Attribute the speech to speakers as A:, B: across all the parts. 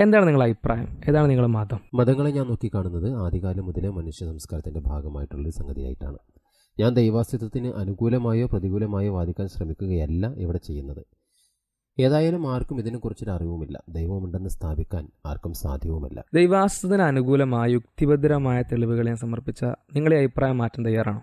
A: എന്താണ് നിങ്ങളുടെ അഭിപ്രായം? ഏതാണ് നിങ്ങളുടെ മതം?
B: മതങ്ങളെ ഞാൻ നോക്കിക്കാണുന്നത് ആദ്യകാലം മുതലേ മനുഷ്യ സംസ്കാരത്തിന്റെ ഭാഗമായിട്ടുള്ളൊരു സംഗതിയായിട്ടാണ്. ഞാൻ ദൈവാസ്തിത്വത്തിന് അനുകൂലമായോ പ്രതികൂലമായോ വാദിക്കാൻ ശ്രമിക്കുകയല്ല ഇവിടെ ചെയ്യുന്നത്. ഏതായാലും ആർക്കും ഇതിനെക്കുറിച്ചൊരു അറിവുമില്ല. ദൈവമുണ്ടെന്ന് സ്ഥാപിക്കാൻ ആർക്കും സാധ്യവുമല്ല.
A: ദൈവാസ്തത്തിന് അനുകൂലമായ യുക്തിഭദ്രമായ തെളിവുകൾ ഞാൻ സമർപ്പിച്ച നിങ്ങളുടെ അഭിപ്രായം മാറ്റം തയ്യാറാണോ?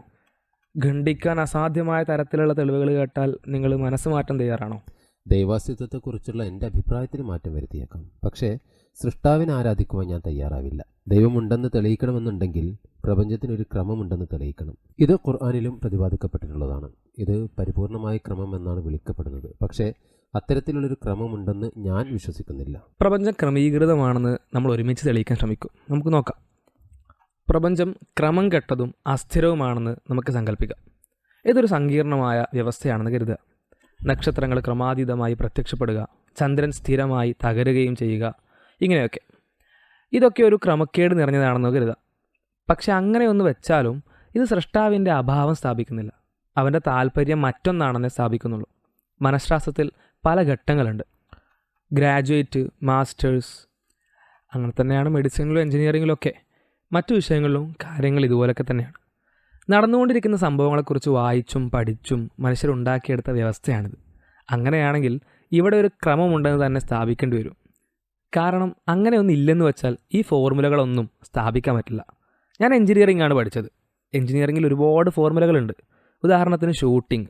A: ഖണ്ഡിക്കാൻ അസാധ്യമായ തരത്തിലുള്ള തെളിവുകൾ കേട്ടാൽ നിങ്ങൾ മനസ്സ് മാറ്റം തയ്യാറാണോ?
B: ദൈവാസ്തിത്വത്തെക്കുറിച്ചുള്ള എന്റെ അഭിപ്രായത്തിന് മാറ്റം വരുത്തിയേക്കാം. പക്ഷേ സൃഷ്ടാവിനെ ആരാധിക്കുവാൻ ഞാൻ തയ്യാറാവില്ല. ദൈവമുണ്ടെന്ന് തെളിയിക്കണമെന്നുണ്ടെങ്കിൽ പ്രപഞ്ചത്തിനൊരു ക്രമമുണ്ടെന്ന് തെളിയിക്കണം. ഇത് ഖുർആാനിലും പ്രതിപാദിക്കപ്പെട്ടിട്ടുള്ളതാണ്. ഇത് പരിപൂർണമായ ക്രമം എന്നാണ് വിളിക്കപ്പെടുന്നത്. പക്ഷേ അത്തരത്തിലുള്ളൊരു ക്രമമുണ്ടെന്ന് ഞാൻ വിശ്വസിക്കുന്നില്ല.
A: പ്രപഞ്ചം ക്രമീകൃതമാണെന്ന് നമ്മൾ ഒരുമിച്ച് തെളിയിക്കാൻ ശ്രമിക്കും. നമുക്ക് നോക്കാം. പ്രപഞ്ചം ക്രമം കെട്ടതും അസ്ഥിരവുമാണെന്ന് നമുക്ക് സങ്കല്പിക്കാം ഇതൊരു സങ്കീർണമായ വ്യവസ്ഥയാണെന്ന് കരുതുക. നക്ഷത്രങ്ങൾ ക്രമാതീതമായി പ്രത്യക്ഷപ്പെടുക ചന്ദ്രൻ സ്ഥിരമായി തകരുകയും ചെയ്യുക ഇങ്ങനെയൊക്കെ. ഇതൊക്കെ ഒരു ക്രമക്കേട് നിറഞ്ഞതാണെന്ന് കരുതാം പക്ഷെ അങ്ങനെ ഒന്ന് വെച്ചാലും ഇത് സൃഷ്ടാവിന്റെ അഭാവം സ്ഥാപിക്കുന്നില്ല. അവന്റെ താല്പര്യം മറ്റൊന്നാണെന്നേ സ്ഥാപിക്കുന്നുള്ളൂ. മനഃശാസ്ത്രത്തിൽ പല ഘട്ടങ്ങളുണ്ട്. ഗ്രാജുവേറ്റ് മാസ്റ്റേഴ്സ് അങ്ങനെ തന്നെയാണ് മെഡിസിനിലും എൻജിനീയറിങ്ങിലൊക്കെ. മറ്റു വിഷയങ്ങളിലും കാര്യങ്ങൾ ഇതുപോലൊക്കെ തന്നെയാണ്. നടന്നുകൊണ്ടിരിക്കുന്ന സംഭവങ്ങളെക്കുറിച്ച് വായിച്ചും പഠിച്ചും മനുഷ്യരുണ്ടാക്കിയെടുത്ത വ്യവസ്ഥയാണിത്. അങ്ങനെയാണെങ്കിൽ ഇവിടെ ഒരു ക്രമമുണ്ടെന്ന് തന്നെ സ്ഥാപിക്കേണ്ടി വരും. കാരണം അങ്ങനെ ഒന്നും ഇല്ലെന്ന് വെച്ചാൽ ഈ ഫോർമുലകളൊന്നും സ്ഥാപിക്കാൻ പറ്റില്ല. ഞാൻ എഞ്ചിനീയറിംഗ് ആണ് പഠിച്ചത്. എഞ്ചിനീയറിംഗിൽ ഒരുപാട് ഫോർമുലകളുണ്ട്. ഉദാഹരണത്തിന് ഷൂട്ടിംഗ്.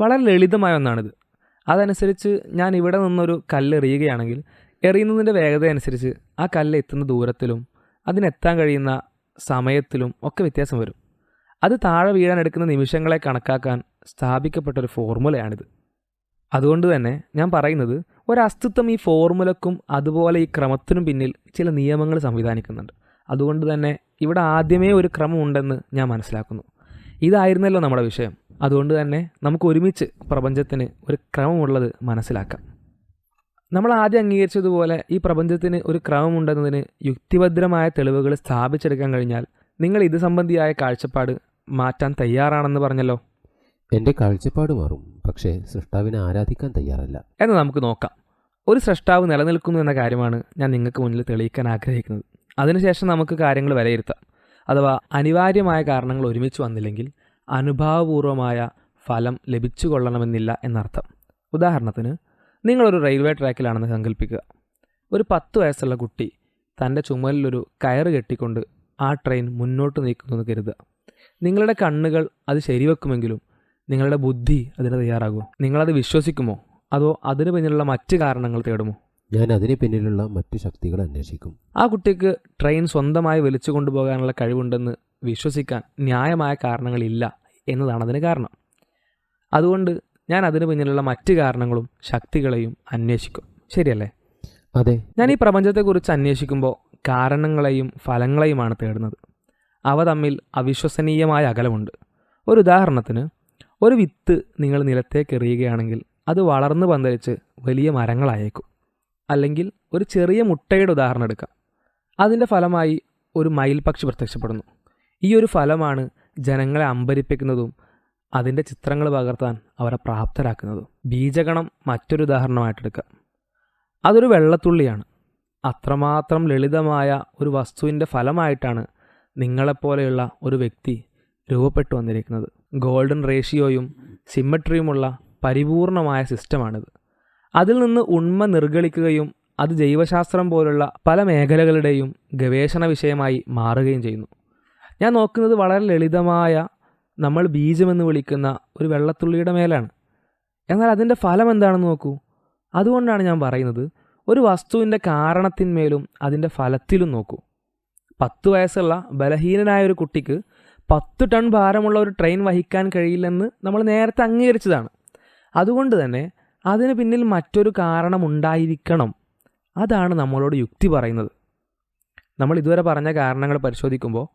A: വളരെ ലളിതമായ ഒന്നാണിത്. അതനുസരിച്ച് ഞാൻ ഇവിടെ നിന്നൊരു കല്ല് എറിയുകയാണെങ്കിൽ എറിയുന്നതിന്റെ വേഗത അനുസരിച്ച് ആ കല്ല് എത്തുന്ന ദൂരത്തിലും അതിനെത്താൻ കഴിയുന്ന സമയത്തിലും ഒക്കെ വ്യത്യാസം വരും. അത് താഴെ വീഴാൻ എടുക്കുന്ന നിമിഷങ്ങളെ കണക്കാക്കാൻ സ്ഥാപിക്കപ്പെട്ട ഒരു ഫോർമുലയാണിത്. അതുകൊണ്ട് തന്നെ ഞാൻ പറയുന്നത് ഒരസ്തിത്വം ഈ ഫോർമുലക്കും അതുപോലെ ഈ ക്രമത്തിനും പിന്നിൽ ചില നിയമങ്ങൾ സംവിധാനിക്കുന്നുണ്ട്. അതുകൊണ്ട് തന്നെ ഇവിടെ ആദ്യമേ ഒരു ക്രമമുണ്ടെന്ന് ഞാൻ മനസ്സിലാക്കുന്നു. ഇതായിരുന്നല്ലോ നമ്മുടെ വിഷയം. അതുകൊണ്ട് തന്നെ നമുക്ക് ഒരുമിച്ച് പ്രപഞ്ചത്തിന് ഒരു ക്രമമുള്ളത് മനസ്സിലാക്കാം. നമ്മൾ ആദ്യം അംഗീകരിച്ചതുപോലെ ഈ പ്രപഞ്ചത്തിന് ഒരു ക്രമമുണ്ടെന്നതിന് യുക്തിഭദ്രമായ തെളിവുകൾ സ്ഥാപിച്ചെടുക്കാൻ കഴിഞ്ഞാൽ നിങ്ങൾ ഇത് സംബന്ധിയായ കാഴ്ചപ്പാട് മാറ്റാൻ തയ്യാറാണെന്ന് പറഞ്ഞല്ലോ.
B: എന്റെ കാഴ്ചപ്പാട് മാറും. പക്ഷേ സൃഷ്ടാവിനെ ആരാധിക്കാൻ തയ്യാറല്ല.
A: എന്ന് നമുക്ക് നോക്കാം. ഒരു സൃഷ്ടാവ് നിലനിൽക്കുന്നു എന്ന കാര്യമാണ് ഞാൻ നിങ്ങൾക്ക് മുന്നിൽ തെളിയിക്കാൻ ആഗ്രഹിക്കുന്നത്. അതിനുശേഷം നമുക്ക് കാര്യങ്ങൾ വിലയിരുത്താം. അഥവാ അനിവാര്യമായ കാരണങ്ങൾ ഒരുമിച്ച് വന്നില്ലെങ്കിൽ അനുഭാവപൂർവമായ ഫലം ലഭിച്ചു കൊള്ളണമെന്നില്ല എന്നർത്ഥം. ഉദാഹരണത്തിന് നിങ്ങളൊരു റെയിൽവേ ട്രാക്കിലാണെന്ന് സങ്കല്പിക്കുക ഒരു പത്ത് വയസ്സുള്ള കുട്ടി തന്റെ ചുമലിലൊരു കയറ് കെട്ടിക്കൊണ്ട് ആ ട്രെയിൻ മുന്നോട്ട് നീക്കുന്നുവെന്ന് കരുതുക. നിങ്ങളുടെ കണ്ണുകൾ അത് ശരിവെക്കുമെങ്കിലും നിങ്ങളുടെ ബുദ്ധി അതിന് തയ്യാറാകുമോ? നിങ്ങളത് വിശ്വസിക്കുമോ? അതോ അതിന് പിന്നിലുള്ള മറ്റ് കാരണങ്ങൾ തേടുമോ?
B: ഞാൻ അതിന് പിന്നിലുള്ള മറ്റു ശക്തികൾ അന്വേഷിക്കും.
A: ആ കുട്ടിക്ക് ട്രെയിൻ സ്വന്തമായി വലിച്ചു കൊണ്ടുപോകാനുള്ള കഴിവുണ്ടെന്ന് വിശ്വസിക്കാൻ ന്യായമായ കാരണങ്ങളില്ല എന്നതാണ് അതിന് കാരണം. അതുകൊണ്ട് ഞാൻ അതിന് പിന്നിലുള്ള മറ്റ് കാരണങ്ങളും ശക്തികളെയും അന്വേഷിക്കും. ശരിയല്ലേ?
B: അതെ.
A: ഞാൻ ഈ പ്രപഞ്ചത്തെക്കുറിച്ച് അന്വേഷിക്കുമ്പോൾ കാരണങ്ങളെയും ഫലങ്ങളെയുമാണ് തേടുന്നത്. അവ തമ്മിൽ അവിശ്വസനീയമായ അകലമുണ്ട്. ഒരു ഉദാഹരണത്തിന് ഒരു വിത്ത് നിങ്ങൾ നിലത്തേക്ക് എറിയുകയാണെങ്കിൽ അത് വളർന്നു പന്തലിച്ച് വലിയ മരങ്ങളായേക്കും. അല്ലെങ്കിൽ ഒരു ചെറിയ മുട്ടയുടെ ഉദാഹരണം എടുക്കാം. അതിന്റെ ഫലമായി ഒരു മയിൽപക്ഷി പ്രത്യക്ഷപ്പെടുന്നു. ഈ ഒരു ഫലമാണ് ജനങ്ങളെ അമ്പരിപ്പിക്കുന്നതും അതിന്റെ ചിത്രങ്ങൾ പകർത്താൻ അവരെ പ്രാപ്തരാക്കുന്നതും. ബീജഗണം മറ്റൊരു ഉദാഹരണമായിട്ടെടുക്കാം അതൊരു വെള്ളത്തുള്ളിയാണ്. അത്രമാത്രം ലളിതമായ ഒരു വസ്തുവിന്റെ ഫലമായിട്ടാണ് നിങ്ങളെപ്പോലെയുള്ള ഒരു വ്യക്തി രൂപപ്പെട്ടു വന്നിരിക്കുന്നത്. ഗോൾഡൻ റേഷ്യോയും സിമ്മട്രിയുമുള്ള പരിപൂർണമായ സിസ്റ്റമാണിത്. അതിൽ നിന്ന് ഉണ്മ നിർഗളിക്കുകയും അത് ജൈവശാസ്ത്രം പോലുള്ള പല മേഖലകളുടെയും ഗവേഷണ വിഷയമായി മാറുകയും ചെയ്യുന്നു. ഞാൻ നോക്കുന്നത് വളരെ ലളിതമായ നമ്മൾ ബീജമെന്ന് വിളിക്കുന്ന ഒരു വെള്ളത്തുള്ളിയുടെ മേലാണ്. എന്നാൽ അതിന്റെ ഫലം എന്താണെന്ന് നോക്കൂ. അതുകൊണ്ടാണ് ഞാൻ പറയുന്നത് ഒരു വസ്തുവിന്റെ കാരണത്തിന്മേലും അതിന്റെ ഫലത്തിലും നോക്കൂ. പത്ത് വയസ്സുള്ള ബലഹീനനായ ഒരു കുട്ടിക്ക് പത്ത് ടൺ ഭാരമുള്ള ഒരു ട്രെയിൻ വഹിക്കാൻ കഴിയില്ലെന്ന് നമ്മൾ നേരത്തെ അംഗീകരിച്ചതാണ്. അതുകൊണ്ട് തന്നെ അതിന് പിന്നിൽ മറ്റൊരു കാരണം ഉണ്ടായിരിക്കണം അതാണ് നമ്മളോട് യുക്തി പറയുന്നത്. നമ്മൾ ഇതുവരെ പറഞ്ഞ കാരണങ്ങൾ പരിശോധിക്കുമ്പോൾ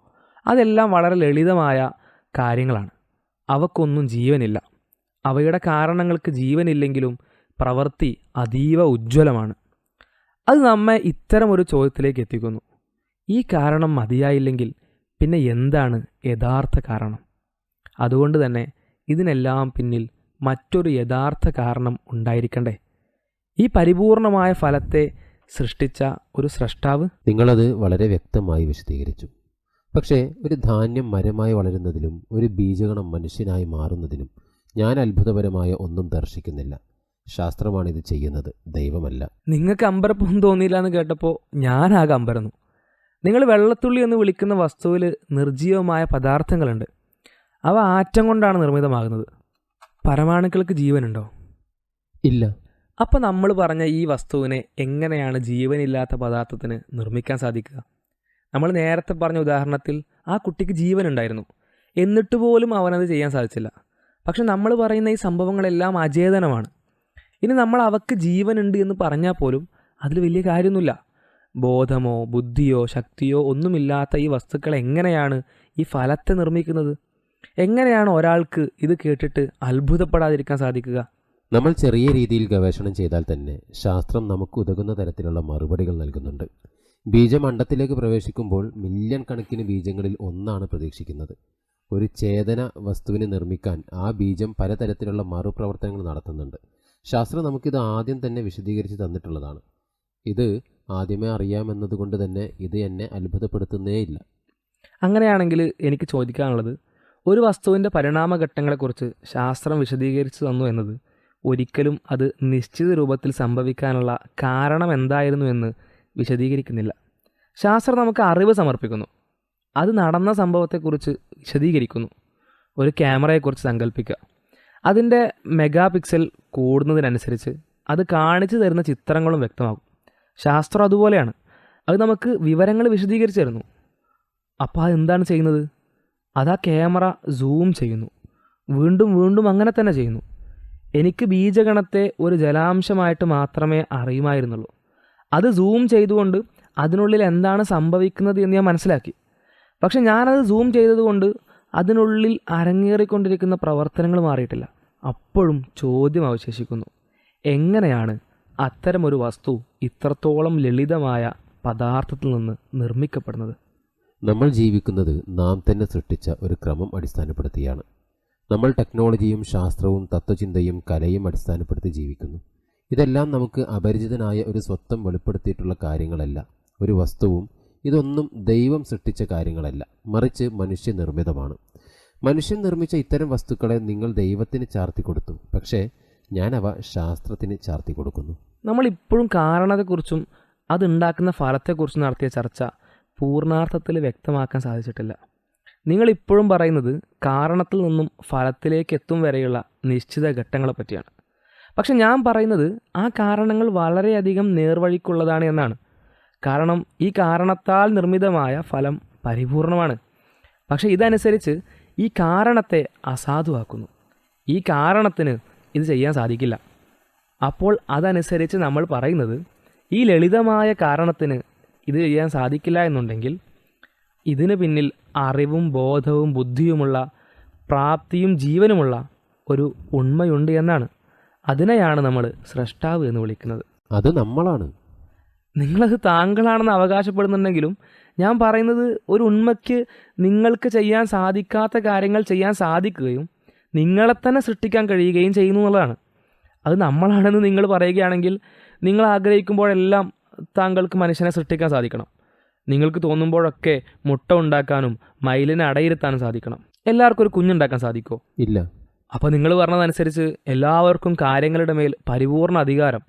A: അതെല്ലാം വളരെ ലളിതമായ കാര്യങ്ങളാണ്. അവക്കൊന്നും ജീവനില്ല. അവയുടെ കാരണങ്ങൾക്ക് ജീവനില്ലെങ്കിലും പ്രവൃത്തി അതീവ ഉജ്ജ്വലമാണ്. അത് നമ്മെ ഇത്തരമൊരു ചോദ്യത്തിലേക്ക് എത്തിക്കുന്നു. ഈ കാരണം മതിയായില്ലെങ്കിൽ പിന്നെ എന്താണ് യഥാർത്ഥ കാരണം? അതുകൊണ്ട് തന്നെ ഇതിനെല്ലാം പിന്നിൽ മറ്റൊരു യഥാർത്ഥ കാരണം ഉണ്ടായിരിക്കണ്ടേ? ഈ പരിപൂർണമായ ഫലത്തെ സൃഷ്ടിച്ച ഒരു സ്രഷ്ടാവ്?
B: നിങ്ങളത് വളരെ വ്യക്തമായി വിശദീകരിച്ചു. പക്ഷേ ഒരു ധാന്യം മരമായി വളരുന്നതിലും ഒരു ബീജഗണം മനുഷ്യനായി മാറുന്നതിലും ഞാൻ അത്ഭുതപരമായ ഒന്നും ദർശിക്കുന്നില്ല. ശാസ്ത്രമാണിത് ചെയ്യുന്നത്. ദൈവമല്ല.
A: നിങ്ങൾക്ക് അമ്പരപ്പൊന്നും തോന്നിയില്ല എന്ന് കേട്ടപ്പോൾ ഞാനാകെ അമ്പരന്നു. നിങ്ങൾ വെള്ളത്തുള്ളി എന്ന് വിളിക്കുന്ന വസ്തുവിൽ നിർജീവമായ പദാർത്ഥങ്ങളുണ്ട്. അവ ആറ്റം കൊണ്ടാണ് നിർമ്മിതമാകുന്നത്. പരമാണുക്കൾക്ക് ജീവനുണ്ടോ?
B: ഇല്ല.
A: അപ്പോൾ നമ്മൾ പറഞ്ഞ ഈ വസ്തുവിനെ എങ്ങനെയാണ് ജീവനില്ലാത്ത പദാർത്ഥത്തിന് നിർമ്മിക്കാൻ സാധിക്കുക? നമ്മൾ നേരത്തെ പറഞ്ഞ ഉദാഹരണത്തിൽ ആ കുട്ടിക്ക് ജീവനുണ്ടായിരുന്നു. എന്നിട്ട് പോലും അവനത് ചെയ്യാൻ സാധിച്ചില്ല. പക്ഷെ നമ്മൾ പറയുന്ന ഈ സംഭവങ്ങളെല്ലാം അചേതനമാണ്. ഇനി നമ്മൾ അവക്ക് ജീവനുണ്ട് എന്ന് പറഞ്ഞാൽ പോലും അതിൽ വലിയ കാര്യമൊന്നുമില്ല. ബോധമോ ബുദ്ധിയോ ശക്തിയോ ഒന്നുമില്ലാത്ത ഈ വസ്തുക്കൾ എങ്ങനെയാണ് ഈ ഫലത്തെ നിർമ്മിക്കുന്നത്? എങ്ങനെയാണ് ഒരാൾക്ക് ഇത് കേട്ടിട്ട് അത്ഭുതപ്പെടാതിരിക്കാൻ സാധിക്കുക?
B: നമ്മൾ ചെറിയ രീതിയിൽ ഗവേഷണം ചെയ്താൽ തന്നെ ശാസ്ത്രം നമുക്ക് ഉതകുന്ന തരത്തിലുള്ള മറുപടികൾ നൽകുന്നുണ്ട്. ബീജം അണ്ടത്തിലേക്ക് പ്രവേശിക്കുമ്പോൾ മില്യൺ കണക്കിന് ബീജങ്ങളിൽ ഒന്നാണ് പ്രതീക്ഷിക്കുന്നത്. ഒരു ചേതന വസ്തുവിനെ നിർമ്മിക്കാൻ ആ ബീജം പലതരത്തിലുള്ള മറുപ്രവർത്തനങ്ങൾ നടത്തുന്നുണ്ട്. ശാസ്ത്രം നമുക്കിത് ആദ്യം തന്നെ വിശദീകരിച്ച് തന്നിട്ടുള്ളതാണ്. ഇത് ആദ്യമേ അറിയാമെന്നതുകൊണ്ട് തന്നെ ഇത് എന്നെ അത്ഭുതപ്പെടുത്തുന്നേയില്ല.
A: അങ്ങനെയാണെങ്കിൽ എനിക്ക് ചോദിക്കാനുള്ളത് ഒരു വസ്തുവിന്റെ പരിണാമഘട്ടങ്ങളെക്കുറിച്ച് ശാസ്ത്രം വിശദീകരിച്ചു തന്നു എന്നത് ഒരിക്കലും അത് നിശ്ചിത രൂപത്തിൽ സംഭവിക്കാനുള്ള കാരണം എന്തായിരുന്നു എന്ന് വിശദീകരിക്കുന്നില്ല. ശാസ്ത്രം നമുക്ക് അറിവ് സമർപ്പിക്കുന്നു. അത് നടന്ന സംഭവത്തെക്കുറിച്ച് വിശദീകരിക്കുന്നു. ഒരു ക്യാമറയെക്കുറിച്ച് സങ്കല്പിക്കുക. അതിന്റെ മെഗാ പിക്സൽ കൂടുന്നതിനനുസരിച്ച് അത് കാണിച്ചു തരുന്ന ചിത്രങ്ങളും വ്യക്തമാകും. ശാസ്ത്രം അതുപോലെയാണ്. അത് നമുക്ക് വിവരങ്ങൾ വിശദീകരിച്ചു തരുന്നു അപ്പോൾ അതെന്താണ് ചെയ്യുന്നത്? അത് ആ ക്യാമറ സൂം ചെയ്യുന്നു. വീണ്ടും വീണ്ടും അങ്ങനെ തന്നെ ചെയ്യുന്നു. എനിക്ക് ബീജഗണത്തെ ഒരു ജലാംശമായിട്ട് മാത്രമേ അറിയുമായിരുന്നുള്ളൂ. അത് സൂം ചെയ്തുകൊണ്ട് അതിനുള്ളിൽ എന്താണ് സംഭവിക്കുന്നത് എന്ന് ഞാൻ മനസ്സിലാക്കി. പക്ഷെ ഞാനത് സൂം ചെയ്തതുകൊണ്ട് അതിനുള്ളിൽ അരങ്ങേറിക്കൊണ്ടിരിക്കുന്ന പ്രവർത്തനങ്ങൾ മാറിയിട്ടില്ല. അപ്പോഴും ചോദ്യം അവശേഷിക്കുന്നു. എങ്ങനെയാണ് അത്തരമൊരു വസ്തു ഇത്രത്തോളം ലളിതമായ പദാർത്ഥത്തിൽ നിന്ന് നിർമ്മിക്കപ്പെടുന്നത്.
B: നമ്മൾ ജീവിക്കുന്നത് നാം തന്നെ സൃഷ്ടിച്ച ഒരു ക്രമം അടിസ്ഥാനപ്പെടുത്തിയാണ്. നമ്മൾ ടെക്നോളജിയും ശാസ്ത്രവും തത്വചിന്തയും കലയും അടിസ്ഥാനപ്പെടുത്തി ജീവിക്കുന്നു. ഇതെല്ലാം നമുക്ക് അപരിചിതനായ ഒരു സ്വത്വം വെളിപ്പെടുത്തിയിട്ടുള്ള കാര്യങ്ങളല്ല ഒരു വസ്തുവും ഇതൊന്നും ദൈവം സൃഷ്ടിച്ച കാര്യങ്ങളല്ല മറിച്ച് മനുഷ്യ നിർമ്മിതമാണ് മനുഷ്യൻ നിർമ്മിച്ച ഇത്തരം വസ്തുക്കളെ നിങ്ങൾ ദൈവത്തിന് ചാർത്തി കൊടുത്തു പക്ഷേ ഞാനവ ശാസ്ത്രത്തിന് ചാർത്തി കൊടുക്കുന്നു.
A: നമ്മൾ ഇപ്പോഴും കാരണത്തെക്കുറിച്ചും അതുണ്ടാക്കുന്ന ഫലത്തെക്കുറിച്ചും നടത്തിയ ചർച്ച പൂർണാർത്ഥത്തിൽ വ്യക്തമാക്കാൻ സാധിച്ചിട്ടില്ല. നിങ്ങളിപ്പോഴും പറയുന്നത് കാരണത്തിൽ നിന്നും ഫലത്തിലേക്ക് എത്തും വരെയുള്ള നിശ്ചിത ഘട്ടങ്ങളെ പറ്റിയാണ്. പക്ഷെ ഞാൻ പറയുന്നത് ആ കാരണങ്ങൾ വളരെയധികം നേർവഴിക്കുള്ളതാണ് എന്നാണ്. കാരണം ഈ കാരണത്താൽ നിർമ്മിതമായ ഫലം പരിപൂർണമാണ്. പക്ഷേ ഇതനുസരിച്ച് ഈ കാരണത്തെ അസാധുവാക്കുന്നു. ഈ കാരണത്തിന് ഇത് ചെയ്യാൻ സാധിക്കില്ല. അപ്പോൾ അതനുസരിച്ച് നമ്മൾ പറയുന്നത് ഈ ലളിതമായ കാരണത്തിന് ഇത് ചെയ്യാൻ സാധിക്കില്ല എന്നുണ്ടെങ്കിൽ ഇതിന് പിന്നിൽ അറിവും ബോധവും ബുദ്ധിയുമുള്ള പ്രാപ്തിയും ജീവനുമുള്ള ഒരു ഉണ്മയുണ്ട് എന്നാണ്. അതിനെയാണ് നമ്മൾ സ്രഷ്ടാവ് എന്ന് വിളിക്കുന്നത്.
B: അത് നമ്മളാണ്.
A: നിങ്ങളത് താങ്കളാണെന്ന് അവകാശപ്പെടുന്നുണ്ടെങ്കിലും ഞാൻ പറയുന്നത് ഒരു ഉണ്മയ്ക്ക് നിങ്ങൾക്ക് ചെയ്യാൻ സാധിക്കാത്ത കാര്യങ്ങൾ ചെയ്യാൻ സാധിക്കുകയും നിങ്ങളെ തന്നെ സൃഷ്ടിക്കാൻ കഴിയുകയും ചെയ്യുന്നു എന്നുള്ളതാണ്. അത് നമ്മളാണെന്ന് നിങ്ങൾ പറയുകയാണെങ്കിൽ നിങ്ങൾ ആഗ്രഹിക്കുമ്പോഴെല്ലാം താങ്കൾക്ക് മനുഷ്യനെ സൃഷ്ടിക്കാൻ സാധിക്കണം. നിങ്ങൾക്ക് തോന്നുമ്പോഴൊക്കെ മുട്ട ഉണ്ടാക്കാനും മയിലിനെ അടയിരുത്താനും സാധിക്കണം. എല്ലാവർക്കും ഒരു കുഞ്ഞുണ്ടാക്കാൻ സാധിക്കുമോ
B: ഇല്ല.
A: അപ്പോൾ നിങ്ങൾ പറഞ്ഞതനുസരിച്ച് എല്ലാവർക്കും കാര്യങ്ങളുടെ മേൽ പരിപൂർണ അധികാരം.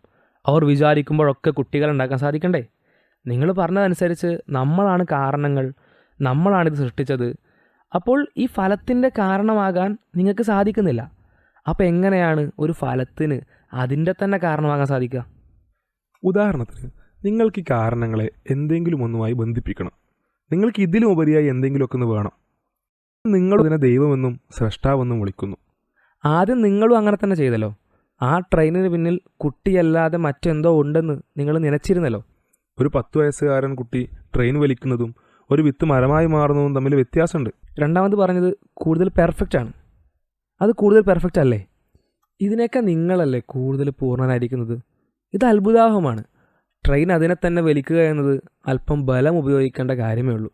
A: അവർ വിചാരിക്കുമ്പോഴൊക്കെ കുട്ടികൾ ഉണ്ടാക്കാൻ സാധിക്കണ്ടേ? നിങ്ങൾ പറഞ്ഞതനുസരിച്ച് നമ്മളാണ് കാരണങ്ങൾ നമ്മളാണിത് സൃഷ്ടിച്ചത്. അപ്പോൾ ഈ ഫലത്തിന്റെ കാരണമാകാൻ നിങ്ങൾക്ക് സാധിക്കുന്നില്ല. അപ്പോൾ എങ്ങനെയാണ് ഒരു ഫലത്തിന് അതിന്റെ തന്നെ കാരണമാകാൻ സാധിക്കുക?
C: ഉദാഹരണത്തിന് നിങ്ങൾക്ക് ഈ കാരണങ്ങളെ എന്തെങ്കിലും ഒന്നുമായി ബന്ധിപ്പിക്കണം. നിങ്ങൾക്ക് ഇതിലും ഉപരിയായി എന്തെങ്കിലുമൊക്കെ ഒന്ന് വേണം. നിങ്ങൾ ഇതിനെ ദൈവമെന്നും സ്രഷ്ടാവെന്നും വിളിക്കുന്നു.
A: ആദ്യം നിങ്ങളും അങ്ങനെ തന്നെ ചെയ്തല്ലോ. ആ ട്രെയിനിന് പിന്നിൽ കുട്ടിയല്ലാതെ മറ്റെന്തോ ഉണ്ടെന്ന് നിങ്ങൾ നനച്ചിരുന്നല്ലോ.
C: ഒരു പത്ത് വയസ്സുകാരൻ കുട്ടി ട്രെയിൻ വലിക്കുന്നതും ഒരു വിത്ത് മരമായി മാറുന്നതും തമ്മിൽ വ്യത്യാസമുണ്ട്.
A: രണ്ടാമത് പറഞ്ഞത് കൂടുതൽ പെർഫെക്റ്റ് ആണ് അത് കൂടുതൽ പെർഫെക്റ്റ് അല്ലേ? ഇതിനേക്കാൾ നിങ്ങളല്ലേ കൂടുതൽ പൂർണനായിരിക്കുന്നത്? ഇത് അത്ഭുതാവഹമാണ്. ട്രെയിൻ അതിനെ തന്നെ വലിക്കുക എന്നത് അല്പം ബലം ഉപയോഗിക്കേണ്ട കാര്യമേ ഉള്ളൂ.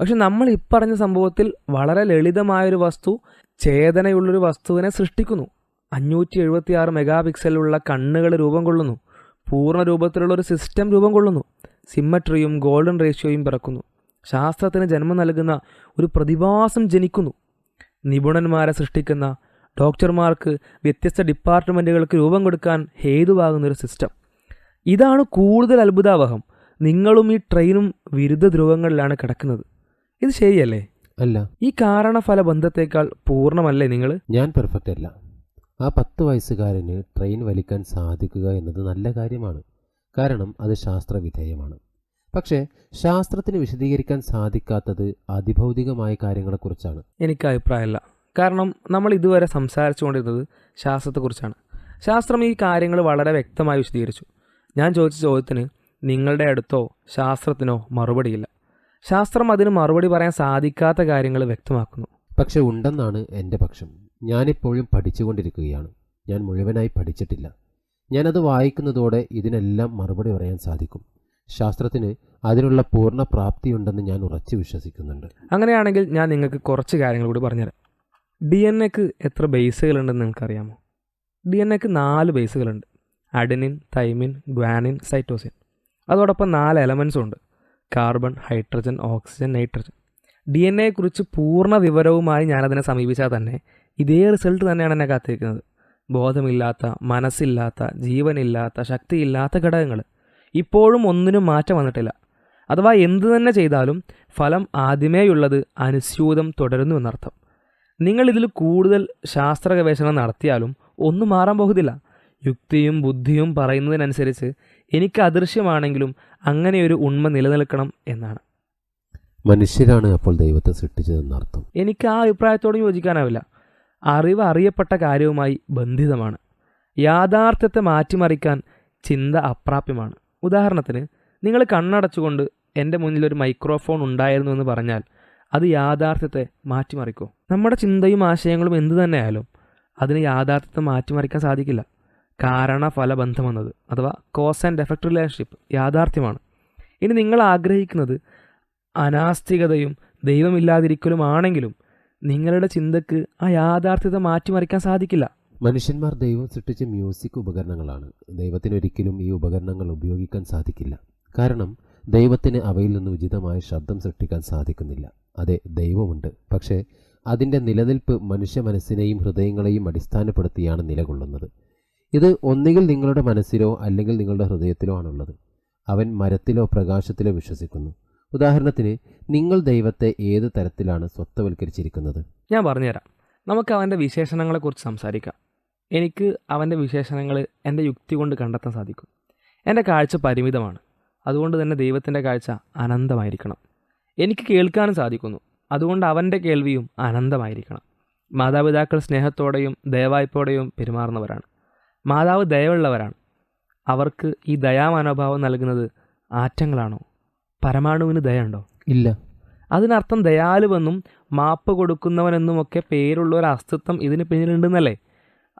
A: പക്ഷെ നമ്മൾ ഇപ്പറഞ്ഞ സംഭവത്തിൽ വളരെ ലളിതമായൊരു വസ്തു ചേതനയുള്ളൊരു വസ്തുവിനെ സൃഷ്ടിക്കുന്നു. അഞ്ഞൂറ്റി എഴുപത്തി ആറ് മെഗാ പിക്സലുള്ള കണ്ണുകൾ രൂപം കൊള്ളുന്നു. പൂർണ രൂപത്തിലുള്ള ഒരു സിസ്റ്റം രൂപം കൊള്ളുന്നു. സിമ്മട്രിയും ഗോൾഡൻ റേഷ്യോയും പിറക്കുന്നു. ശാസ്ത്രത്തിന് ജന്മം നൽകുന്ന ഒരു പ്രതിഭാസം ജനിക്കുന്നു. നിപുണന്മാരെ സൃഷ്ടിക്കുന്ന ഡോക്ടർമാർക്ക് വ്യത്യസ്ത ഡിപ്പാർട്ട്മെന്റുകൾക്ക് രൂപം കൊടുക്കാൻ ഹേതുവാകുന്നൊരു സിസ്റ്റം. ഇതാണ് കൂടുതൽ അത്ഭുതാവഹം. നിങ്ങളും ഈ ട്രെയിനും വിരുദ്ധ ധ്രുവങ്ങളിലാണ് കിടക്കുന്നത്. ഇത് ശരിയല്ലേ?
B: അല്ല.
A: ഈ കാരണഫല ബന്ധത്തേക്കാൾ പൂർണമല്ലേ നിങ്ങൾ?
B: ഞാൻ പെർഫെക്റ്റ് അല്ല. ആ പത്ത് വയസ്സുകാരന് ട്രെയിൻ വലിക്കാൻ സാധിക്കുക എന്നത് നല്ല കാര്യമാണ്. കാരണം അത് ശാസ്ത്രവിധേയമാണ്. പക്ഷേ ശാസ്ത്രത്തിന് വിശദീകരിക്കാൻ സാധിക്കാത്തത് അതിഭൗതികമായ കാര്യങ്ങളെക്കുറിച്ചാണ്.
A: എനിക്ക് അഭിപ്രായമില്ല. കാരണം നമ്മൾ ഇതുവരെ സംസാരിച്ചുകൊണ്ടിരുന്നത് ശാസ്ത്രത്തെക്കുറിച്ചാണ്. ശാസ്ത്രം ഈ കാര്യങ്ങൾ വളരെ വ്യക്തമായി വിശദീകരിച്ചു. ഞാൻ ചോദിച്ച ചോദ്യത്തിന് നിങ്ങളുടെ അടുത്തോ ശാസ്ത്രത്തിനോ മറുപടിയില്ല. ശാസ്ത്രം അതിന് മറുപടി പറയാൻ സാധിക്കാത്ത കാര്യങ്ങൾ വ്യക്തമാക്കുന്നു.
B: പക്ഷെ ഉണ്ടെന്നാണ് എന്റെ പക്ഷം. ഞാനിപ്പോഴും പഠിച്ചുകൊണ്ടിരിക്കുകയാണ്. ഞാൻ മുഴുവനായി പഠിച്ചിട്ടില്ല. ഞാനത് വായിക്കുന്നതോടെ ഇതിനെല്ലാം മറുപടി പറയാൻ സാധിക്കും. ശാസ്ത്രത്തിന് അതിനുള്ള പൂർണ പ്രാപ്തിയുണ്ടെന്ന് ഞാൻ ഉറച്ചു വിശ്വസിക്കുന്നുണ്ട്.
A: അങ്ങനെയാണെങ്കിൽ ഞാൻ നിങ്ങൾക്ക് കുറച്ച് കാര്യങ്ങൾ കൂടി പറഞ്ഞുതരാം. ഡി എൻ എക്ക് എത്ര ബേസുകളുണ്ടെന്ന് നിങ്ങൾക്കറിയാമോ? ഡി എൻ എക്ക് നാല് ബേസുകളുണ്ട്. Adenine thymine guanine cytosine. അതോടൊപ്പം നാല് എലമെൻസും ഉണ്ട്. Carbon hydrogen oxygen nitrogen. D N എയെക്കുറിച്ച് പൂർണ വിവരവുമായി ഞാനതിനെ സമീപിച്ചാൽ തന്നെ ഇതേ റിസൾട്ട് തന്നെയാണ് എന്നെ കാത്തിരിക്കുന്നത്. ബോധമില്ലാത്ത മനസ്സില്ലാത്ത ജീവനില്ലാത്ത ശക്തിയില്ലാത്ത ഘടകങ്ങൾ ഇപ്പോഴും ഒന്നിനും മാറ്റം വന്നിട്ടില്ല. അഥവാ എന്തു തന്നെ ചെയ്താലും ഫലം ആദ്യമേയുള്ളത് അനുസ്യൂതം തുടരുന്നു എന്നർത്ഥം. നിങ്ങൾ ഇതിൽ കൂടുതൽ ശാസ്ത്ര ഗവേഷണം നടത്തിയാലും ഒന്നും മാറാൻ പോകുന്നില്ല. യുക്തിയും ബുദ്ധിയും പറയുന്നതിനനുസരിച്ച് എനിക്ക് അദൃശ്യമാണെങ്കിലും അങ്ങനെയൊരു ഉണ്മ നിലനിൽക്കണം എന്നാണ്.
B: മനുഷ്യരാണ് അപ്പോൾ ദൈവത്തെ സൃഷ്ടിച്ചതെന്നർത്ഥം
A: എനിക്ക് ആ അഭിപ്രായത്തോട് യോജിക്കാനാവില്ല. അറിവ് അറിയപ്പെട്ട കാര്യവുമായി ബന്ധിതമാണ്. യാഥാർത്ഥ്യത്തെ മാറ്റിമറിക്കാൻ ചിന്ത അപ്രാപ്യമാണ്. ഉദാഹരണത്തിന് നിങ്ങൾ കണ്ണടച്ചുകൊണ്ട് എന്റെ മുന്നിൽ ഒരു മൈക്രോഫോൺ ഉണ്ടായിരുന്നു എന്ന് പറഞ്ഞാൽ അത് യാഥാർത്ഥ്യത്തെ മാറ്റിമറിക്കോ. നമ്മുടെ ചിന്തയും ആശയങ്ങളും എന്തു തന്നെയായാലും അതിന് യാഥാർത്ഥ്യത്തെ മാറ്റിമറിക്കാൻ സാധിക്കില്ല. കാരണ ഫലബന്ധം എന്നത് അഥവാ കോസ് ആൻഡ് എഫക്റ്റ് റിലേഷൻഷിപ്പ് യാഥാർത്ഥ്യമാണ്. ഇനി നിങ്ങൾ ആഗ്രഹിക്കുന്നത് അനാസ്തികതയും ദൈവമില്ലാതിരിക്കലുമാണെങ്കിലും നിങ്ങളുടെ ചിന്തക്ക് ആ യാഥാർത്ഥ്യത്തെ മാറ്റിമറിക്കാൻ സാധിക്കില്ല.
B: മനുഷ്യന്മാർ ദൈവം സൃഷ്ടിച്ച മ്യൂസിക് ഉപകരണങ്ങളാണ്. ദൈവത്തിന് ഒരിക്കലും ഈ ഉപകരണങ്ങൾ ഉപയോഗിക്കാൻ സാധിക്കില്ല. കാരണം ദൈവത്തിന് അവയിൽ നിന്ന് ഉചിതമായ ശബ്ദം സൃഷ്ടിക്കാൻ സാധിക്കുന്നില്ല. അതെ ദൈവമുണ്ട്. പക്ഷേ അതിന്റെ നിലനിൽപ്പ് മനുഷ്യ മനസ്സിനെയും ഹൃദയങ്ങളെയും അടിസ്ഥാനപ്പെടുത്തിയാണ് നിലകൊള്ളുന്നത്. ഇത് ഒന്നുകിൽ നിങ്ങളുടെ മനസ്സിലോ അല്ലെങ്കിൽ നിങ്ങളുടെ ഹൃദയത്തിലോ ആണുള്ളത്. അവൻ മരത്തിലോ പ്രകാശത്തിലോ വിശ്വസിക്കുന്നു. ഉദാഹരണത്തിന് നിങ്ങൾ ദൈവത്തെ ഏത് തരത്തിലാണ് സ്വത്വവൽക്കരിച്ചിരിക്കുന്നത്?
A: ഞാൻ പറഞ്ഞുതരാം. നമുക്ക് അവന്റെ വിശേഷണങ്ങളെക്കുറിച്ച് സംസാരിക്കാം. എനിക്ക് അവന്റെ വിശേഷണങ്ങൾ എന്റെ യുക്തി കൊണ്ട് കണ്ടെത്താൻ സാധിക്കും. എന്റെ കാഴ്ച പരിമിതമാണ്. അതുകൊണ്ട് തന്നെ ദൈവത്തിന്റെ കാഴ്ച അനന്തമായിരിക്കണം. എനിക്ക് കേൾക്കാനും സാധിക്കുന്നു. അതുകൊണ്ട് അവന്റെ കേൾവിയും അനന്തമായിരിക്കണം. മാതാപിതാക്കൾ സ്നേഹത്തോടെയും ദയവായ്പോടെയും പെരുമാറുന്നവരാണ്. മാതാവ് ദയവുള്ളവരാണ്. അവർക്ക് ഈ ദയാമനോഭാവം നൽകുന്നത് ആറ്റങ്ങളാണോ? പരമാണുവിന് ദയുണ്ടോ
B: ഇല്ല.
A: അതിനർത്ഥം ദയാലുവെന്നും മാപ്പ് കൊടുക്കുന്നവനെന്നുമൊക്കെ പേരുള്ള ഒരു അസ്തിത്വം ഇതിന് പിന്നിലുണ്ടെന്നല്ലേ?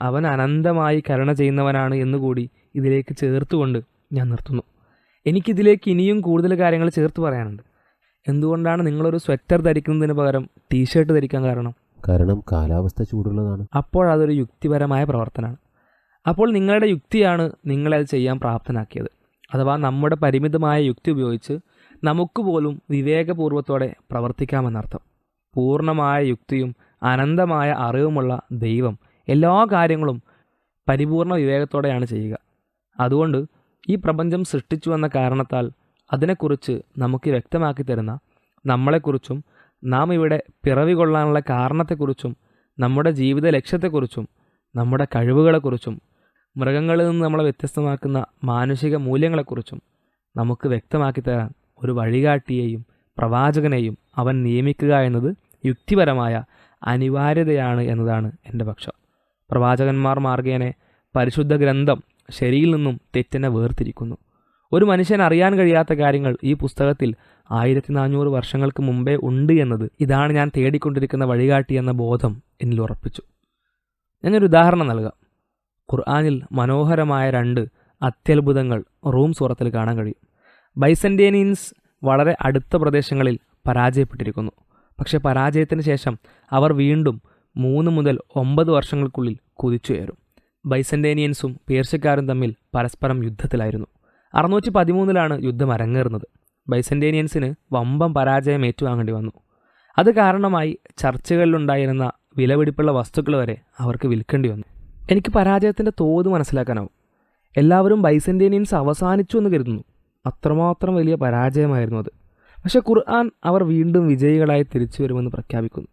A: അവൻ അനന്തമായി കരുണ ചെയ്യുന്നവനാണ് എന്നുകൂടി ഇതിലേക്ക് ചേർത്തുകൊണ്ട് ഞാൻ നിർത്തുന്നു. എനിക്കിതിലേക്ക് ഇനിയും കൂടുതൽ കാര്യങ്ങൾ ചേർത്ത് പറയാനുണ്ട്. എന്തുകൊണ്ടാണ് നിങ്ങളൊരു സ്വെറ്റർ ധരിക്കുന്നതിന് പകരം ടീഷർട്ട് ധരിക്കാൻ കാരണം?
B: കാരണം കാലാവസ്ഥ ചൂടുള്ളതാണ്.
A: അപ്പോൾ അതൊരു യുക്തിപരമായ പ്രവർത്തനമാണ്. അപ്പോൾ നിങ്ങളുടെ യുക്തിയാണ് നിങ്ങളെ അത് ചെയ്യാൻ പ്രാപ്തനാക്കിയത്. അഥവാ നമ്മുടെ പരിമിതമായ യുക്തി ഉപയോഗിച്ച് നമുക്ക് പോലും വിവേകപൂർവത്തോടെ പ്രവർത്തിക്കാമെന്നർത്ഥം. പൂർണമായ യുക്തിയും അനന്തമായ അറിവുമുള്ള ദൈവം എല്ലാ കാര്യങ്ങളും പരിപൂർണ വിവേകത്തോടെയാണ് ചെയ്യുക. അതുകൊണ്ട് ഈ പ്രപഞ്ചം സൃഷ്ടിച്ചു എന്ന കാരണത്താൽ അതിനെക്കുറിച്ച് നമുക്ക് വ്യക്തമാക്കി തരുന്ന നമ്മളെക്കുറിച്ചും നാം ഇവിടെ പിറവി കൊള്ളാനുള്ള കാരണത്തെക്കുറിച്ചും നമ്മുടെ ജീവിത ലക്ഷ്യത്തെക്കുറിച്ചും നമ്മുടെ കഴിവുകളെക്കുറിച്ചും മൃഗങ്ങളിൽ നിന്ന് നമ്മളെ വ്യത്യസ്തമാക്കുന്ന മാനുഷിക മൂല്യങ്ങളെക്കുറിച്ചും നമുക്ക് വ്യക്തമാക്കി തരാൻ ഒരു വഴികാട്ടിയെയും പ്രവാചകനെയും അവൻ നിയമിക്കുക എന്നത് യുക്തിപരമായ അനിവാര്യതയാണ് എന്നതാണ് എന്റെ പക്ഷം. പ്രവാചകന്മാർ മാർഗേനെ പരിശുദ്ധ ഗ്രന്ഥം ശരിയിൽ നിന്നും തെറ്റിനെ വേർതിരിക്കുന്നു. ഒരു മനുഷ്യൻ അറിയാൻ കഴിയാത്ത കാര്യങ്ങൾ ഈ പുസ്തകത്തിൽ ആയിരത്തി നാനൂറ് വർഷങ്ങൾക്ക് മുമ്പേ ഉണ്ട് എന്നത് ഇതാണ് ഞാൻ തേടിക്കൊണ്ടിരിക്കുന്ന വഴികാട്ടി എന്ന ബോധം എന്നിൽ ഉറപ്പിച്ചു. ഞാനൊരു ഉദാഹരണം നൽകാം. ഖുർആാനിൽ മനോഹരമായ രണ്ട് അത്യത്ഭുതങ്ങൾ റൂം സൂറത്തിൽ കാണാൻ കഴിയും. ബൈസന്റേനിയൻസ് വളരെ അടുത്ത പ്രദേശങ്ങളിൽ പരാജയപ്പെട്ടിരിക്കുന്നു. പക്ഷേ പരാജയത്തിന് ശേഷം അവർ വീണ്ടും മൂന്ന് മുതൽ ഒമ്പത് വർഷങ്ങൾക്കുള്ളിൽ കുതിച്ചുയരും ബൈസൻഡേനിയൻസും പേർഷ്യക്കാരും തമ്മിൽ പരസ്പരം യുദ്ധത്തിലായിരുന്നു. അറുന്നൂറ്റി പതിമൂന്നിലാണ് യുദ്ധം അരങ്ങേറുന്നത്. ബൈസൻഡേനിയൻസിന് വമ്പം പരാജയം ഏറ്റുവാങ്ങേണ്ടി വന്നു. അത് കാരണമായി ചർച്ചകളിലുണ്ടായിരുന്ന വിലപിടിപ്പുള്ള വസ്തുക്കൾ വരെ അവർക്ക് വിൽക്കേണ്ടി വന്നു. എനിക്ക് പരാജയത്തിന്റെ തോത് മനസ്സിലാക്കാനാവും. എല്ലാവരും ബൈസൻഡേനിയൻസ് അവസാനിച്ചു എന്ന് കരുതുന്നു. അത്രമാത്രം വലിയ പരാജയമായിരുന്നു അത്. പക്ഷേ ഖുർആൻ അവർ വീണ്ടും വിജയികളായി തിരിച്ചു വരുമെന്ന് പ്രഖ്യാപിക്കുന്നു.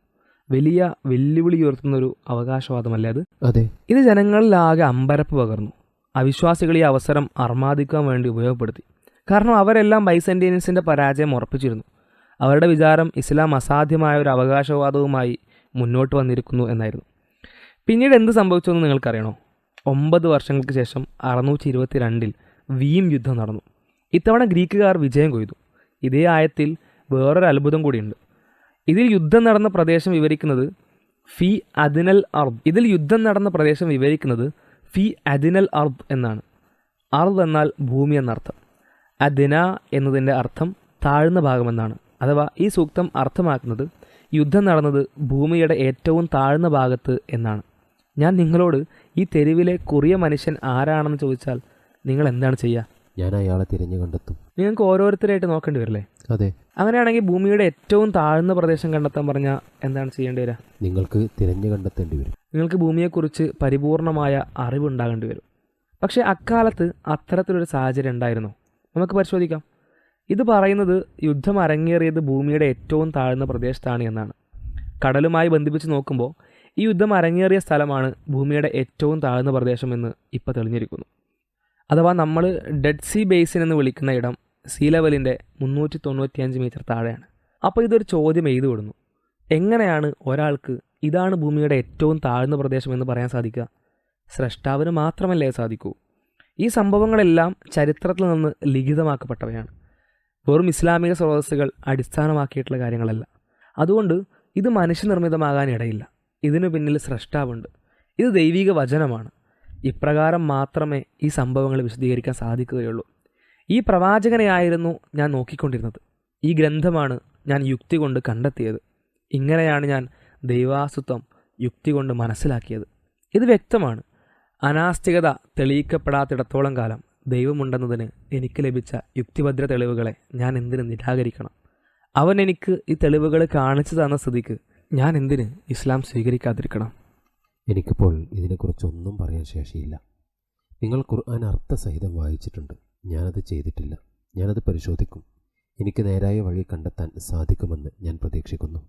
A: വലിയ വെല്ലുവിളി ഉയർത്തുന്ന ഒരു അവകാശവാദമല്ലേ അത്?
B: അതെ.
A: ഇത് ജനങ്ങളിലാകെ അമ്പരപ്പ് പകർന്നു. അവിശ്വാസികൾ ഈ അവസരം അർമാദിക്കാൻ വേണ്ടി ഉപയോഗപ്പെടുത്തി. കാരണം അവരെല്ലാം ബൈസന്റീനിയൻസിന്റെ പരാജയം ഉറപ്പിച്ചിരുന്നു. അവരുടെ വിചാരം ഇസ്ലാം അസാധ്യമായ ഒരു അവകാശവാദവുമായി മുന്നോട്ട് വന്നിരിക്കുന്നു എന്നായിരുന്നു. പിന്നീട് എന്ത് സംഭവിച്ചു എന്ന് നിങ്ങൾക്കറിയണോ? ഒമ്പത് വർഷങ്ങൾക്ക് ശേഷം അറുന്നൂറ്റി ഇരുപത്തി രണ്ടിൽ വീം യുദ്ധം നടന്നു. ഇത്തവണ ഗ്രീക്കുകാർ വിജയം കൊയ്തു. ഇതേ ആയത്തിൽ വേറൊരു അത്ഭുതം കൂടിയുണ്ട്. ഇതിൽ യുദ്ധം നടന്ന പ്രദേശം വിവരിക്കുന്നത് ഫി അദിനൽ അർബ് ഇതിൽ യുദ്ധം നടന്ന പ്രദേശം വിവരിക്കുന്നത് ഫി അദിനൽ അർബ് എന്നാണ്. അർബ് എന്നാൽ ഭൂമി എന്നർത്ഥം. അദിന എന്നതിന്റെ അർത്ഥം താഴ്ന്ന ഭാഗമെന്നാണ്. അഥവാ ഈ സൂക്തം അർത്ഥമാക്കുന്നത് യുദ്ധം നടന്നത് ഭൂമിയുടെ ഏറ്റവും താഴ്ന്ന ഭാഗത്ത് എന്നാണ്. ഞാൻ നിങ്ങളോട് ഈ തെരുവിലെ കുറിയ മനുഷ്യൻ ആരാണെന്ന് ചോദിച്ചാൽ നിങ്ങൾ എന്താണ് ചെയ്യുക
B: ഞാൻ അയാളെ തിരഞ്ഞു കണ്ടെത്തും
A: നിങ്ങൾക്ക് ഓരോരുത്തരായിട്ട് നോക്കേണ്ടി വരില്ലേ?
B: അതെ.
A: അങ്ങനെയാണെങ്കിൽ ഭൂമിയുടെ ഏറ്റവും താഴ്ന്ന പ്രദേശം കണ്ടെത്താൻ പറഞ്ഞാൽ എന്താണ് ചെയ്യേണ്ടി വരിക?
B: നിങ്ങൾക്ക് തിരഞ്ഞു കണ്ടെത്തേണ്ടി വരും.
A: നിങ്ങൾക്ക് ഭൂമിയെക്കുറിച്ച് പരിപൂർണമായ അറിവുണ്ടാകേണ്ടി വരും. പക്ഷേ അക്കാലത്ത് അത്തരത്തിലൊരു സാഹചര്യം ഉണ്ടായിരുന്നു. നമുക്ക് പരിശോധിക്കാം. ഇത് പറയുന്നത് യുദ്ധം അരങ്ങേറിയത് ഭൂമിയുടെ ഏറ്റവും താഴ്ന്ന പ്രദേശത്താണ് എന്നാണ്. കടലുമായി ബന്ധിപ്പിച്ച് നോക്കുമ്പോൾ ഈ യുദ്ധം അരങ്ങേറിയ സ്ഥലമാണ് ഭൂമിയുടെ ഏറ്റവും താഴ്ന്ന പ്രദേശമെന്ന് ഇപ്പോൾ തെളിഞ്ഞിരിക്കുന്നു. അഥവാ നമ്മൾ ഡെഡ് സീ ബേസിൻ എന്ന് വിളിക്കുന്ന ഇടം സീ ലെവലിന്റെ മുന്നൂറ്റി തൊണ്ണൂറ്റിയഞ്ച് മീറ്റർ താഴെയാണ്. അപ്പോൾ ഇതൊരു ചോദ്യം എഴുതി വിടുന്നു. എങ്ങനെയാണ് ഒരാൾക്ക് ഇതാണ് ഭൂമിയുടെ ഏറ്റവും താഴ്ന്ന പ്രദേശം എന്ന് പറയാൻ സാധിക്കുക? സ്രഷ്ടാവിന് മാത്രമല്ലേ സാധിക്കൂ? ഈ സംഭവങ്ങളെല്ലാം ചരിത്രത്തിൽ നിന്ന് ലിഖിതമാക്കപ്പെട്ടവയാണ്. വെറും ഇസ്ലാമിക സ്രോതസ്സുകൾ അടിസ്ഥാനമാക്കിയിട്ടുള്ള കാര്യങ്ങളല്ല. അതുകൊണ്ട് ഇത് മനുഷ്യനിർമ്മിതമാകാനിടയില്ല ഇതിനു പിന്നിൽ സ്രഷ്ടാവുണ്ട്. ഇത് ദൈവിക വചനമാണ്. ഇപ്രകാരം മാത്രമേ ഈ സംഭവങ്ങൾ വിശദീകരിക്കാൻ സാധിക്കുകയുള്ളൂ. ഈ പ്രവാചകനെയായിരുന്നു ഞാൻ നോക്കിക്കൊണ്ടിരുന്നത്. ഈ ഗ്രന്ഥമാണ് ഞാൻ യുക്തി കൊണ്ട് കണ്ടെത്തിയത്. ഇങ്ങനെയാണ് ഞാൻ ദൈവാസുത്വം യുക്തി കൊണ്ട് മനസ്സിലാക്കിയത്. ഇത് വ്യക്തമാണ്. അനാസ്തികത തെളിയിക്കപ്പെടാത്തിടത്തോളം കാലം ദൈവമുണ്ടെന്നതിന് എനിക്ക് ലഭിച്ച യുക്തിഭദ്ര തെളിവുകളെ ഞാൻ എന്തിനു നിരാകരിക്കണം? അവൻ എനിക്ക് ഈ തെളിവുകൾ കാണിച്ചു തന്ന സ്ഥിതിക്ക് ഞാൻ എന്തിന് ഇസ്ലാം സ്വീകരിക്കാതിരിക്കണം?
B: എനിക്കിപ്പോൾ ഇതിനെക്കുറിച്ചൊന്നും പറയാൻ ശേഷിയില്ല. നിങ്ങൾ ഖുർആൻ അർത്ഥസഹിതം വായിച്ചിട്ടുണ്ട്. ഞാനത് ചെയ്തിട്ടില്ല. ഞാനത് പരിശോധിക്കും. എനിക്ക് നേരായ വഴി കണ്ടെത്താൻ സാധിക്കുമെന്ന് ഞാൻ പ്രതീക്ഷിക്കുന്നു.